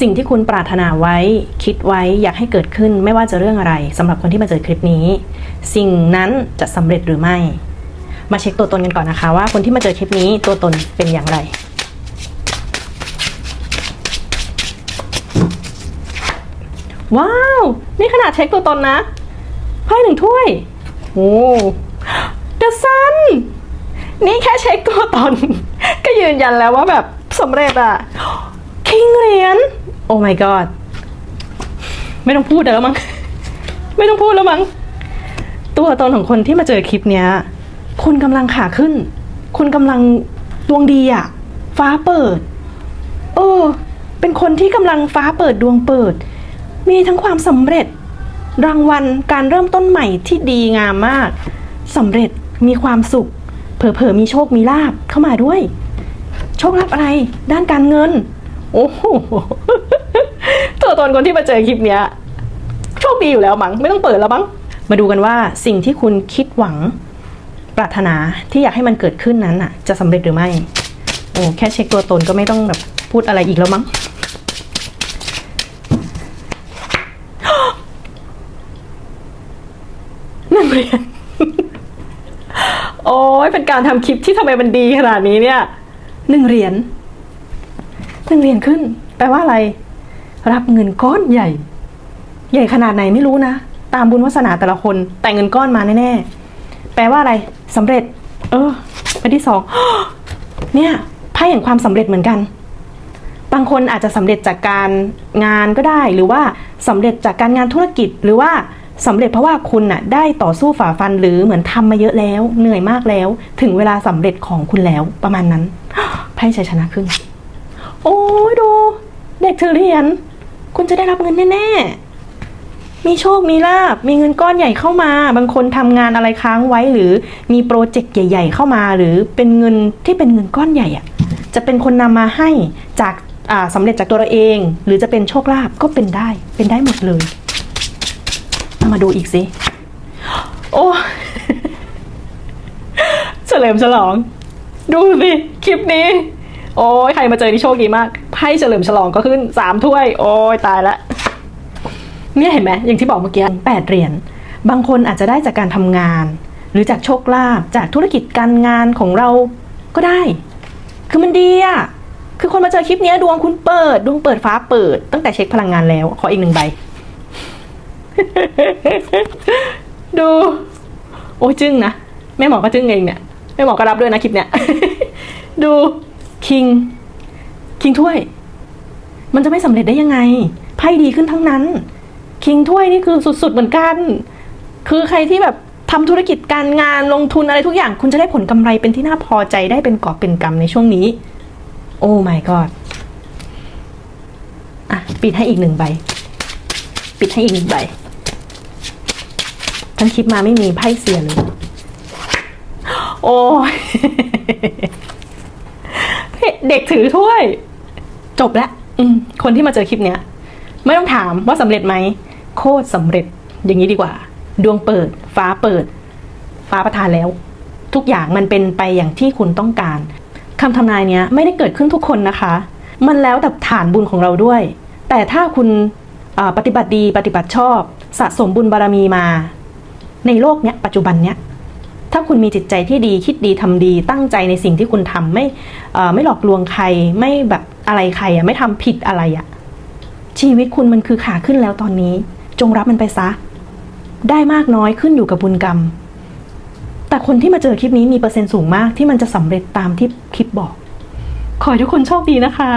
สิ่งที่คุณปรารถนาไว้คิดไว้อยากให้เกิดขึ้นไม่ว่าจะเรื่องอะไรสำหรับคนที่มาเจอคลิปนี้ สิ่งนั้นจะสำเร็จหรือไม่ มาเช็คตัวตนกันก่อนนะคะ ว่าคนที่มาเจอคลิปนี้ตัวตนเป็นอย่างไรว้าว นี่ขนาดเช็คตัวตนนะไพ่หนึ่งถ้วย โอ้เดอะซัน นี่แค่เช็คตัวตน ก็ยืนยันแล้วว่าแบบสำเร็จอะคิงเหรียญ โอ้ my god ไม่ต้องพูดแล้วมั้ง ไม่ต้องพูดแล้วมั้ง ตัวตนของคนที่มาเจอคลิปเนี้ย คุณกำลังขาขึ้น คุณกำลังดวงดีอะฟ้าเปิด เออ เป็นคนที่กำลังฟ้าเปิดดวงเปิด มีทั้งความสำเร็จ รางวัลการเริ่มต้นใหม่ที่ดีงามมากสำเร็จมีความสุข เผลอๆมีโชคมีลาบเข้ามาด้วย โชคลาภอะไร ด้านการเงิน โอ้โห ตัวตนคนที่มาเจอคลิปเนี้ยโชคดีอยู่แล้วมั้งไม่ต้องเปิดแล้วมั้งมาดูกันว่าสิ่งที่คุณคิดหวังปรารถนาที่อยากให้มันเกิดขึ้นนั้นน่ะ จะสำเร็จหรือไม่โอ้แค่เช็คตัวตนก็ไม่ต้องแบบพูดอะไรอีกแล้วมั้งนักเรียนโอ้ยเป็นการทำคลิปที่ทำไมมันดีขนาดนี้เนี่ยหนึ่งเหรียญหนึ่งเหรียญขึ้น แปลว่าอะไร รับเงินก้อนใหญ่ ใหญ่ขนาดไหนไม่รู้นะ ตามบุญวาสนาแต่ละคน แต่เงินก้อนมาแน่ๆแปลว่าอะไรสำเร็จ เออไปที่สองเนี่ยไพ่แห่งความสำเร็จเหมือนกัน บางคนอาจจะสำเร็จจากการงานก็ได้ หรือว่าสำเร็จจากการงานธุรกิจหรือว่าสำเร็จเพราะว่าคุณน่ะได้ต่อสู้ฝ่าฟันหรือเหมือนทำมาเยอะแล้ว เหนื่อยมากแล้ว ถึงเวลาสำเร็จของคุณแล้วประมาณนั้นไพ่ชัยชนะขึ้นโอ้ยดู เด็กถือเหรียญ คุณจะได้รับเงินแน่ๆ มีโชค มีลาบ มีเงินก้อนใหญ่เข้ามา บางคนทำงานอะไรค้างไว้หรือมีโปรเจกต์ใหญ่ ๆ เข้ามา หรือเป็นเงินที่เป็นเงินก้อนใหญ่อะจะเป็นคนนำมาให้จากาสำเร็จจากตัวเราเอง หรือจะเป็นโชคลาภก็เป็นได้ เป็นได้หมดเลยเามาดูอีกสิ โอ้เฉลิมฉลอง ดูสิ คลิปนี้ โอ้ยใครมาเจอนี่โชคดีมาก ไพ่เฉลิมฉลองก็ขึ้นสามถ้วย โอ้ยตายละเนี่ยเห็นไหมอย่างที่บอกเมื่อกี้แปดเหรียญบางคนอาจจะได้จากการทำงาน หรือจากโชคลาภจากธุรกิจการงานของเราก็ได้ คือมันดีอะคือคนมาเจอคลิปนี้ดวงคุณเปิด ดวงเปิดฟ้าเปิด ตั้งแต่เช็คพลังงานแล้ว ขออีกหนึ่งใบ ดู โอ้จึ้งนะ แม่หมอก็จึ้งเองเนี่ย แม่หมอก็รับด้วยนะคลิปเนี้ย ดูคิง คิงถ้วย มันจะไม่สำเร็จได้ยังไงไพ่ดีขึ้นทั้งนั้น คิงถ้วยนี่คือสุด ๆ เหมือนกัน คือใครที่แบบทำธุรกิจการงานลงทุนอะไรทุกอย่าง คุณจะได้ผลกำไรเป็นที่น่าพอใจได้เป็นกอบเป็นกำในช่วงนี้ โอ้ my god อะ ปิดให้อีกหนึ่งใบ ปิดให้อีกหนึ่งใบทั้งคลิปมาไม่มีไพ่เสียเลย โอ้ย เด็กถือถ้วย จบแล้วอืมคนที่มาเจอคลิปเนี้ย ไม่ต้องถามว่าสำเร็จไหม โคตรสำเร็จอย่างนี้ดีกว่า ดวงเปิด ฟ้าเปิด ฟ้าประทานแล้ว ทุกอย่างมันเป็นไปอย่างที่คุณต้องการคำทำนายเนี้ยไม่ได้เกิดขึ้นทุกคนนะคะ มันแล้วแต่ฐานบุญของเราด้วย แต่ถ้าคุณอ่าปฏิบัติดีปฏิบัติชอบ สะสมบุญบารมีมา ในโลกเนี้ยปัจจุบันเนี้ย ถ้าคุณมีจิตใจที่ดีคิดดีทำดี ตั้งใจในสิ่งที่คุณทำไม่ไม่หลอกลวงใครไม่แบบอะไรใครอะไม่ทำผิดอะไรอะชีวิตคุณมันคือขาขึ้นแล้วตอนนี้ จงรับมันไปซะ ได้มากน้อยขึ้นอยู่กับบุญกรรม แต่คนที่มาเจอคลิปนี้มีเปอร์เซ็นต์สูงมากที่มันจะสำเร็จตามที่คลิปบอก ขอให้ทุกคนโชคดีนะคะ